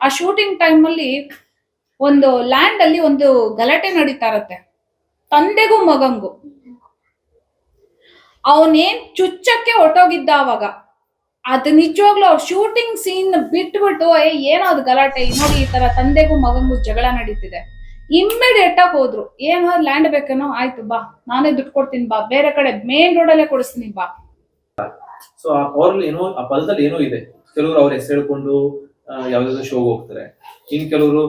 ಆ shooting time ಅಲ್ಲಿ ಒಂದು ಲ್ಯಾಂಡ್ ಅಲ್ಲಿ ಒಂದು ಗಲಾಟೆ ನಡೀತಾ ಇರತ್ತೆ. ತಂದೆಗೂ ಮಗಂಗೂ. ಅವನೇನ್ ಚುಚ್ಚಕ್ಕೆ ಹೊಟ್ಟೋಗಿದ್ದ ಅವಾಗ, ಅದು ನಿಜವಾಗ್ಲೂ ಅವ್ರ ಶೂಟಿಂಗ್ ಸೀನ್ ಬಿಟ್ಬಿಟ್ಟು, ಏ, ಏನೋ ಅದು ಗಲಾಟೆ ನೋಡಿ ಈ ತರ ತಂದೆಗೂ ಮಗಂಗೂ ಜಗಳ ನಡೀತಿದೆ. ಇಮ್ಮಿಡಿಯೇಟ್ ಆಗಿ ಹೋದ್ರು ಏನಾದ್ರು ಲ್ಯಾಂಡ್ ಬೇಕೇನೋ, ಆಯ್ತು, ಬಾ, ನಾನೇ ದುಡ್ಡು ಕೊಡ್ತೀನಿ, ಬಾ, ಬೇರೆ ಕಡೆ ಮೇನ್ ರೋಡ್ ಅಲ್ಲೇ ಕೊಡಿಸ್ತೀನಿ, ಬಾ. ಸೊ ಆ ಪವರ್ ಏನೋ, ಆ ಪದದಲ್ಲಿ ಏನೋ ಇದೆ. ಕೆಲವರು ಅವ್ರ ಹೆಸರು ಹೇಳ್ಕೊಂಡು ಯಾವ್ದಾದ್ರು ಶೋಗೆ ಹೋಗ್ತಾರೆ. ಇನ್ ಕೆಲವರು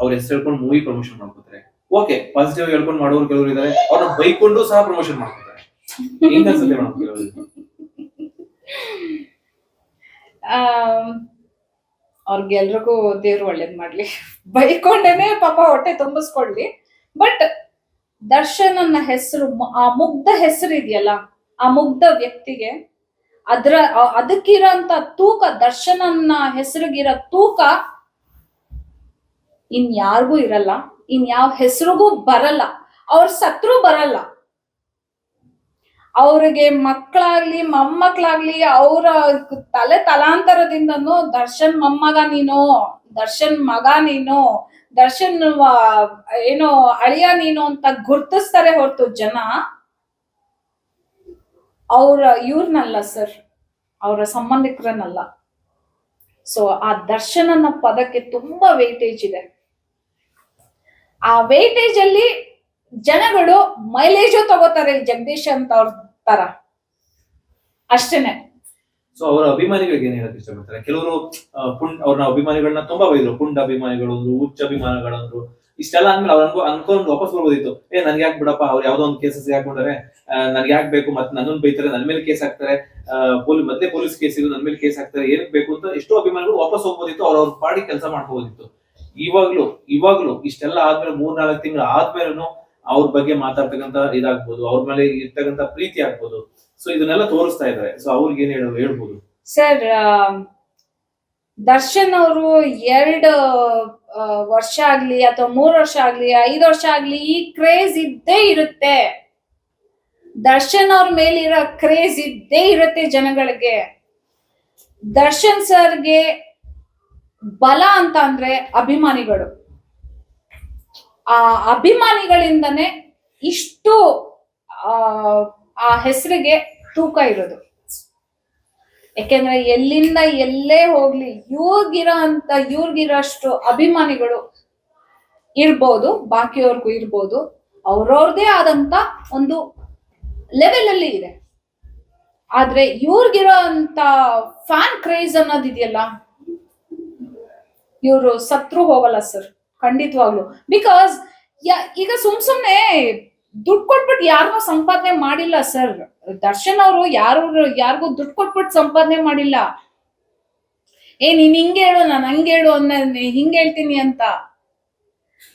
ಅವ್ರ ಹೆಸರು ಹೇಳ್ಕೊಂಡು ಮೂವಿ ಪ್ರಮೋಷನ್ ಮಾಡ್ಕೋತಾರೆ. ಓಕೆ ಪಾಸಿಟಿವ್ ಹೇಳ್ಕೊಂಡು ಮಾಡೋರು ಕೆಲವರು ಇದಾರೆ ಅವ್ರನ್ನ ಬೈಕೊಂಡು ಸಹ ಪ್ರಮೋಷನ್ ಮಾಡ್ಕೋತಾರೆ? ಅವ್ರಿಗೆಲ್ರಿಗೂ ದೇವ್ರು ಒಳ್ಳೇದ್ ಮಾಡ್ಲಿ. ಬೈಕೊಂಡೇನೆ ಪಾಪ ಹೊಟ್ಟೆ ತುಂಬಿಸ್ಕೊಳ್ಳಿ. ಬಟ್ ದರ್ಶನ್ ಅನ್ನ ಹೆಸರು, ಆ ಮುಗ್ಧ ಹೆಸರು ಇದೆಯಲ್ಲ, ಆ ಮುಗ್ಧ ವ್ಯಕ್ತಿಗೆ ಅದ್ರ ಅದಕ್ಕಿರೋಂಥ ತೂಕ, ದರ್ಶನನ್ನ ಹೆಸರಿಗಿರೋ ತೂಕ ಇನ್ ಯಾರಿಗೂ ಇರಲ್ಲ ಇನ್ ಯಾವ ಹೆಸರಿಗೂ ಬರಲ್ಲ, ಅವ್ರ ಸತ್ರು ಬರಲ್ಲ. ಅವ್ರಿಗೆ ಮಕ್ಕಳಾಗ್ಲಿ ಮೊಮ್ಮಕ್ಳಾಗ್ಲಿ, ಅವರ ತಲೆ ತಲಾಂತರದಿಂದನು ದರ್ಶನ್ ಮೊಮ್ಮಗ ನೀನು, ದರ್ಶನ್ ಮಗ ನೀನು, ದರ್ಶನ್ ಏನೋ ಅಳಿಯ ನೀನು ಅಂತ ಗುರ್ತಿಸ್ತಾರೆ ಹೊರತು ಜನ, ಅವ್ರ ಇವ್ರನ್ನಲ್ಲ ಸರ್. ಅವರ ಸಂಬಂಧಿಕರನ್ನಲ್ಲ. ಸೊ ಆ ದರ್ಶನನ ಪದಕ್ಕೆ ತುಂಬಾ ವೇಟೇಜ್ ಇದೆ. ಆ ವೇಟೇಜ್ ಅಲ್ಲಿ ಜನಗಳು ಮೈಲೇಜು ತಗೋತಾರೆ ಜಗದೀಶ್ ಅಂತ ಅವ್ರ ತರ. ಅಷ್ಟೇನೆ. ಸೊ ಅವರ ಅಭಿಮಾನಿಗಳಿಗೆ ಏನ್ ಹೇಳಕ್ ಇಷ್ಟಪಡ್ತಾರೆ? ಕೆಲವರು ಪುಂಡ್, ಅವ್ರನ್ನ ಅಭಿಮಾನಿಗಳನ್ನ ತುಂಬಾ ಬೈದ್ರು. ಪುಂಡ ಅಭಿಮಾನಿಗಳು ಅಂದ್ರು ಹುಚ್ಚ ಅಭಿಮಾನಿಗಳು ಅಂದ್ರು ಇಷ್ಟೆಲ್ಲ ಅಂದ್ಮೇಲೆ ಅವ್ರ ಅನ್ಕೊ ಅನ್ಕೊಂಡು ವಾಪಸ್ ಬರ್ಬೋದಿತ್ತು. ಏ, ನನ್ಗೆ ಯಾಕೆ ಬಿಡಪ್ಪ, ಅವ್ರು ಯಾವ್ದೋ ಒಂದು ಕೇಸಸ್ ಹಾಕೊಂಡಾರೆ ನನ್ಗೆ ಯಾಕೆ ಬೇಕು ಮತ್ತೆ ನನ್ನನ್ನು ಬೈತಾರೆ ನನ್ನ ಮೇಲೆ ಕೇಸ್ ಹಾಕ್ತಾರೆ. ಪೊಲೀಸ್ ಮತ್ತೆ ಪೊಲೀಸ್ ಕೇಸ್ ಇದು ನನ್ನ ಮೇಲೆ ಕೇಸ್ ಹಾಕ್ತಾರೆ ಏನಕ್ಕೆ ಬೇಕು ಅಂತ ಎಷ್ಟೋ ಅಭಿಮಾನಿಗಳು ವಾಪಸ್ ಹೋಗ್ಬೋದಿತ್ತು, ಅವ್ರ ಅವ್ರ ಪಾಡಿ ಕೆಲಸ ಮಾಡ್ಕೋಬೋದಿತ್ತು. ಇವಾಗ್ಲೂ ಇವಾಗ್ಲೂ ಇಷ್ಟೆಲ್ಲ ಆದ್ಮೇಲೆ ಮೂರ್ ನಾಲ್ಕು ತಿಂಗಳು ಆದ್ಮೇಲೂ ಅವ್ರ ಬಗ್ಗೆ ಮಾತಾಡ್ತಕ್ಕಂತ ಇದಾಗ್ಬೋದು, ಅವ್ರ ಮೇಲೆ ಇರ್ತಕ್ಕಂತ ಪ್ರೀತಿ ಆಗ್ಬೋದು. ಸೊ ಇದನ್ನೆಲ್ಲ ತೋರಿಸ್ತಾ ಇದಾರೆ. ಸೊ ಅವ್ರಿಗೆ ಏನ್ ಹೇಳ ಹೇಳ್ಬೋದು? ಸರ್ ದರ್ಶನ್ ಅವರು ಎರಡು ವರ್ಷ ಆಗ್ಲಿ ಅಥವಾ ಮೂರ್ ವರ್ಷ ಆಗ್ಲಿ, ಐದು ವರ್ಷ ಆಗ್ಲಿ ಈ ಕ್ರೇಜ್ ಇದ್ದೇ ಇರುತ್ತೆ. ದರ್ಶನ್ ಅವ್ರ ಮೇಲಿರೋ ಕ್ರೇಜ್ ಇದ್ದೇ ಇರುತ್ತೆ ಜನಗಳಿಗೆ. ದರ್ಶನ್ ಸರ್ಗೆ ಬಲ ಅಂತ ಅಂದ್ರೆ ಅಭಿಮಾನಿಗಳು. ಆ ಅಭಿಮಾನಿಗಳಿಂದನೇ ಇಷ್ಟು ಆ ಹೆಸರಿಗೆ ತೂಕ ಇರೋದು. ಯಾಕೆಂದ್ರೆ ಎಲ್ಲಿಂದ ಎಲ್ಲೇ ಹೋಗ್ಲಿ, ಇವ್ರಿಗಿರೋ ಅಂತ, ಇವ್ರಿಗಿರೋಷ್ಟು ಅಭಿಮಾನಿಗಳು ಇರ್ಬೋದು, ಬಾಕಿಯವ್ರಿಗೂ ಇರ್ಬೋದು, ಅವ್ರವ್ರದೇ ಆದಂತ ಒಂದು ಲೆವೆಲ್ ಅಲ್ಲಿ ಇದೆ. ಆದ್ರೆ ಇವ್ರಿಗಿರೋ ಅಂತ ಫ್ಯಾನ್ ಕ್ರೇಜ್ ಅನ್ನೋದಿದೆಯಲ್ಲ ಇವರು ಸತ್ರು ಹೋಗಲ್ಲ ಸರ್ ಖಂಡಿತವಾಗ್ಲು. ಬಿಕಾಸ್ ಈಗ ಸುಮ್ ಸುಮ್ನೆ ದುಡ್ಡು ಕೊಟ್ಬಿಟ್ಟು ಯಾರಿಗೂ ಸಂಪಾದನೆ ಮಾಡಿಲ್ಲ, ಸರ್. ದರ್ಶನ್ ಅವರು ಯಾರು, ಯಾರಿಗೂ ದುಡ್ಡು ಕೊಟ್ಬಿಟ್ಟು ಸಂಪಾದನೆ ಮಾಡಿಲ್ಲ. ಏ, ನೀನ್ ಹಿಂಗೆ ಹೇಳು, ನಾನು ಹಂಗೆ ಹೇಳು ಅನ್ನ, ಹಿಂಗೆ ಹೇಳ್ತೀನಿ ಅಂತ.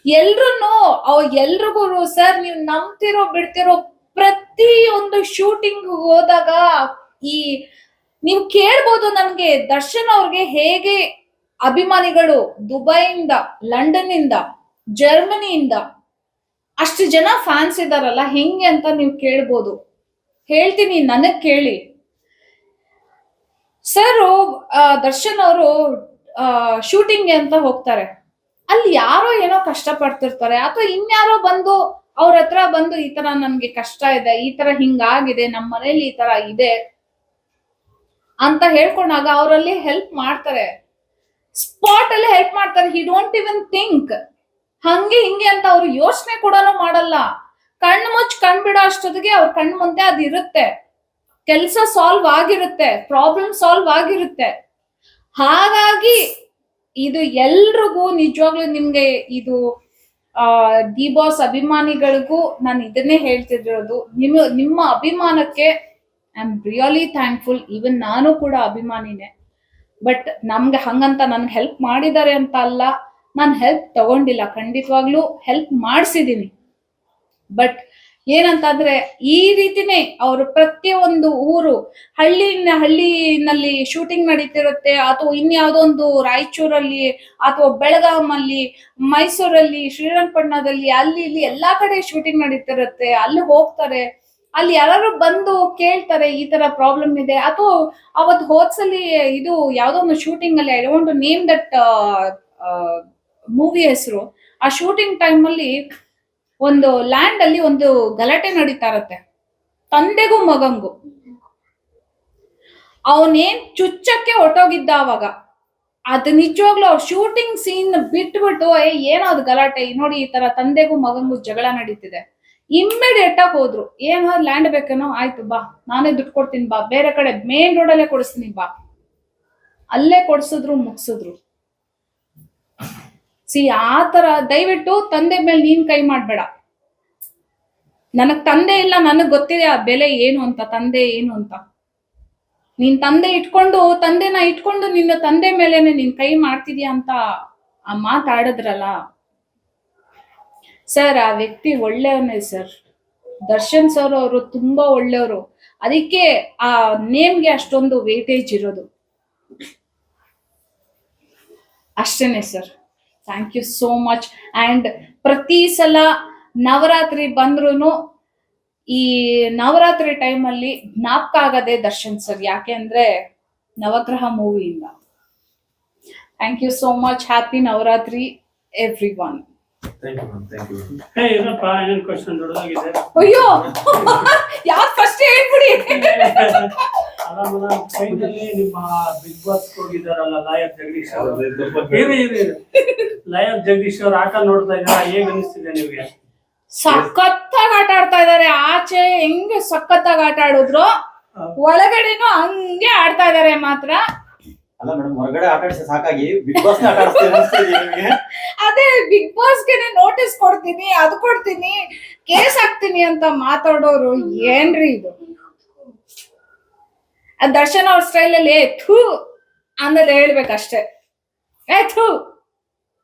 ಎಲ್ರು ಅವ್ ಎಲ್ರಿಗೂ, ಸರ್, ನೀವು ನಂಬ್ತಿರೋ, ಬಿಡ್ತಿರೋ ಒಂದು ಶೂಟಿಂಗ್ ಹೋದಾಗ ಈ, ನೀವು ಕೇಳ್ಬೋದು ನನ್ಗೆ, ದರ್ಶನ್ ಅವ್ರಿಗೆ ಹೇಗೆ ಅಭಿಮಾನಿಗಳು ದುಬೈಯಿಂದ ಲಂಡನ್ ಇಂದ ಜರ್ಮನಿಯಿಂದ ಅಷ್ಟು ಜನ ಫ್ಯಾನ್ಸ್ ಇದಾರಲ್ಲ, ಹೆಂಗೆ ಅಂತ ನೀವು ಕೇಳ್ಬೋದು. ಹೇಳ್ತೀನಿ, ನನಗ್ ಕೇಳಿ. ಸರ್ ದರ್ಶನ್ ಅವರು ಶೂಟಿಂಗ್ಗೆ ಅಂತ ಹೋಗ್ತಾರೆ. ಅಲ್ಲಿ ಯಾರೋ ಏನೋ ಕಷ್ಟ ಪಡ್ತಿರ್ತಾರೆ ಅಥವಾ ಇನ್ಯಾರೋ ಬಂದು ಅವ್ರ ಹತ್ರ ಬಂದು ಈ ತರ ನನ್ಗೆ ಕಷ್ಟ ಇದೆ, ಈ ತರ ಹಿಂಗಾಗಿದೆ ನಮ್ಮ ಮನೇಲಿ ಈ ತರ ಇದೆ ಅಂತ ಹೇಳ್ಕೊಂಡಾಗ ಅವರಲ್ಲಿ ಹೆಲ್ಪ್ ಮಾಡ್ತಾರೆ. ಸ್ಪಾಟ್ ಅಲ್ಲಿ ಹೆಲ್ಪ್ ಮಾಡ್ತಾರೆ ಹಿ ಡೋಂಟ್ ಇವನ್ ಥಿಂಕ್ ಹಂಗೆ ಹಿಂಗೆ ಅಂತ ಅವ್ರು ಯೋಚನೆ ಕೂಡ ಮಾಡಲ್ಲ. ಕಣ್ಣು ಮುಚ್ಚಿ ಕಣ್ ಬಿಡೋ ಅಷ್ಟೊತ್ತಿಗೆ ಅವ್ರ ಕಣ್ ಮುಂದೆ ಅದ್ ಇರುತ್ತೆ. ಕೆಲಸ ಸಾಲ್ವ್ ಆಗಿರುತ್ತೆ. ಪ್ರಾಬ್ಲಮ್ ಸಾಲ್ವ್ ಆಗಿರುತ್ತೆ. ಹಾಗಾಗಿ ಇದು ಎಲ್ರಿಗೂ ನಿಜವಾಗ್ಲೂ ನಿಮ್ಗೆ ಇದು, ಆ ಡಿ ಬಾಸ್ ಅಭಿಮಾನಿಗಳಿಗೂ ನಾನು ಇದನ್ನೇ ಹೇಳ್ತಿರೋದು. ನಿಮ್ಮ ನಿಮ್ಮ ಅಭಿಮಾನಕ್ಕೆ I am really thankful even ನಾನು ಕೂಡ ಅಭಿಮಾನಿನೇ. ಬಟ್ ನಮ್ಗೆ ಹಂಗಂತ ನನ್ಗೆ ಹೆಲ್ಪ್ ಮಾಡಿದ್ದಾರೆ ಅಂತ ಅಲ್ಲ. ನಾನು ಹೆಲ್ಪ್ ತಗೊಂಡಿಲ್ಲ. ಖಂಡಿತವಾಗ್ಲೂ ಹೆಲ್ಪ್ ಮಾಡಿಸಿದೀನಿ. ಬಟ್ ಏನಂತಂದ್ರೆ ಈ ರೀತಿನೇ ಅವರು ಪ್ರತಿಯೊಂದು ಊರು ಹಳ್ಳಿನ ಹಳ್ಳಿನಲ್ಲಿ ಶೂಟಿಂಗ್ ನಡೀತಿರುತ್ತೆ. ಅಥವಾ ಇನ್ಯಾವುದೋ ಒಂದು ರಾಯಚೂರಲ್ಲಿ ಅಥವಾ ಬೆಳಗಾಮಲ್ಲಿ ಮೈಸೂರಲ್ಲಿ, ಶ್ರೀರಂಗಪಟ್ಟಣದಲ್ಲಿ, ಅಲ್ಲಿ ಇಲ್ಲಿ ಎಲ್ಲಾ ಕಡೆ ಶೂಟಿಂಗ್ ನಡೀತಿರುತ್ತೆ. ಅಲ್ಲಿ ಹೋಗ್ತಾರೆ. ಅಲ್ಲಿ ಯಾರು ಬಂದು ಕೇಳ್ತಾರೆ, ಈ ತರ ಪ್ರಾಬ್ಲಮ್ ಇದೆ. ಅಥವಾ ಅವತ್ ಹೋದ್ಸಲಿ ಇದು ಯಾವ್ದೋ ಒಂದು ಶೂಟಿಂಗ್ ಅಲ್ಲಿ I don't name that movie ಹೆಸರು, ಆ ಶೂಟಿಂಗ್ ಟೈಮ್ ಅಲ್ಲಿ ಒಂದು ಲ್ಯಾಂಡ್ ಅಲ್ಲಿ ಒಂದು ಗಲಾಟೆ ನಡೀತಾ ಇರತ್ತೆ. ತಂದೆಗೂ ಮಗಂಗೂ. ಅವನೇನ್ ಚುಚ್ಚಕ್ಕೆ ಹೊಟ್ಟೋಗಿದ್ದ ಅವಾಗ, ಅದು ನಿಜವಾಗ್ಲೂ ಅವ್ರ ಶೂಟಿಂಗ್ ಸೀನ್ ಬಿಟ್ಬಿಟ್ಟು ಏನೋ ಅದು ಗಲಾಟೆ ನೋಡಿ ಈ ತರ ತಂದೆಗೂ ಮಗಂಗೂ ಜಗಳ ನಡೀತಿದೆ. ಇಮ್ಮಿಡಿಯೇಟ್ ಆಗಿ ಹೋದ್ರು, ಏನೋ ಲ್ಯಾಂಡ್ ಬೇಕೇನೋ, ಆಯ್ತು ಬಾ, ನಾನೇ ದುಡ್ಡು ಕೊಡ್ತೀನಿ ಬಾ, ಬೇರೆ ಕಡೆ ಮೇನ್ ರೋಡ್ ಅಲ್ಲೇ ಕೊಡಿಸ್ತೀನಿ ಬಾ. ಅಲ್ಲೇ ಕೊಡ್ಸಿದ್ರು, ಮುಗ್ಸಿದ್ರು. ಸಿ ಆ ತರ ದಯವಿಟ್ಟು ತಂದೆ ಮೇಲೆ ನೀನ್ ಕೈ ಮಾಡ್ಬೇಡ. ನನಗ್ ತಂದೆ ಇಲ್ಲ, ನನಗ್ ಗೊತ್ತಿದೆ ಆ ಬೆಲೆ ಏನು ಅಂತ, ತಂದೆ ಏನು ಅಂತ. ನೀನ್ ತಂದೆ ಇಟ್ಕೊಂಡು, ತಂದೆನ ಇಟ್ಕೊಂಡು ನಿನ್ನ ತಂದೆ ಮೇಲೆನೆ ನೀನ್ ಕೈ ಮಾಡ್ತಿದ್ಯಾ ಅಂತ ಆ ಮಾತಾಡಿದ್ರಲ್ಲ ಸರ್ ಆ ವ್ಯಕ್ತಿ ಒಳ್ಳೆಯವನೇ ಸರ್ ದರ್ಶನ್ ಸರ್ ಅವರು ತುಂಬಾ ಒಳ್ಳೆಯವರು. ಅದಕ್ಕೆ ಆ ನೇಮ್ಗೆ ಅಷ್ಟೊಂದು ವೇಟೇಜ್ ಇರೋದು. ಅಷ್ಟೇನೆ sir thank you so much and ಪ್ರತಿ ಸಲ ನವರಾತ್ರಿ ಬಂದ್ರೂ ಈ ನವರಾತ್ರಿ ಟೈಮಲ್ಲಿ ಜ್ಞಾಪಕ ಆಗದೆ ದರ್ಶನ್ ಸರ್. ಯಾಕೆ ಅಂದರೆ Navagraha ಮೂವಿಯಿಂದ. Thank you so much happy Navratri every one ಅಯ್ಯೋ! ಯಾವ್ದು ಫಸ್ಟ್ ಹೇಳ್ಬಿಡಿ. ಫೈನಲಿ ನಿಮ್ಮ ಬಿಗ್ ಬಾಸ್ ಹೋಗಿದಾರಲ್ಲ ಲಾಯರ್ ಜಗದೀಶ್ ಅವರು. ಇರಿ ಇರಿ. ಲಾಯರ್ ಜಗದೀಶ್ ಅವ್ರ ಆಟ ನೋಡ್ತಾ ಇದ್ದೀರಾ ಹೇಗ್ ಅನಿಸ್ತಿದೆ ನಿಮ್ಗೆ? ಸಖತ್ತಾಗಿ ಆಟ ಆಡ್ತಾ ಇದಾರೆ ಆಚೆ ಹೆಂಗೆ ಸಖತ್ತಾಗಿ ಆಟ ಆಡಿದ್ರು ಒಳಗಡೆನು ಹಂಗೆ ಆಡ್ತಾ ಇದಾರೆ ಮಾತ್ರ. ಅಲ್ಲ ಮೇಡಮ್ ಹೊರಗಡೆ ಆಟ ಆಡಿಸಿ ಸಾಕಾಗಿ ಬಿಗ್ ಬಾಸ್ ಆಟ ಅದೇ ಬಿಗ್ ಬಾಸ್ಗೆ ನೋಟಿಸ್ ಕೊಡ್ತೀನಿ ಅದು ಕೊಡ್ತೀನಿ ಕೇಸ್ ಹಾಕ್ತೀನಿ ಅಂತ ಮಾತಾಡೋರು ಏನ್ರಿ ಇದು? ದರ್ಶನ್ ಅವ್ರ ಸ್ಟೈಲಲ್ಲಿ ಥೂ ಅನ್ನೋದು ಹೇಳ್ಬೇಕಷ್ಟೇ. ಏ ಥೂ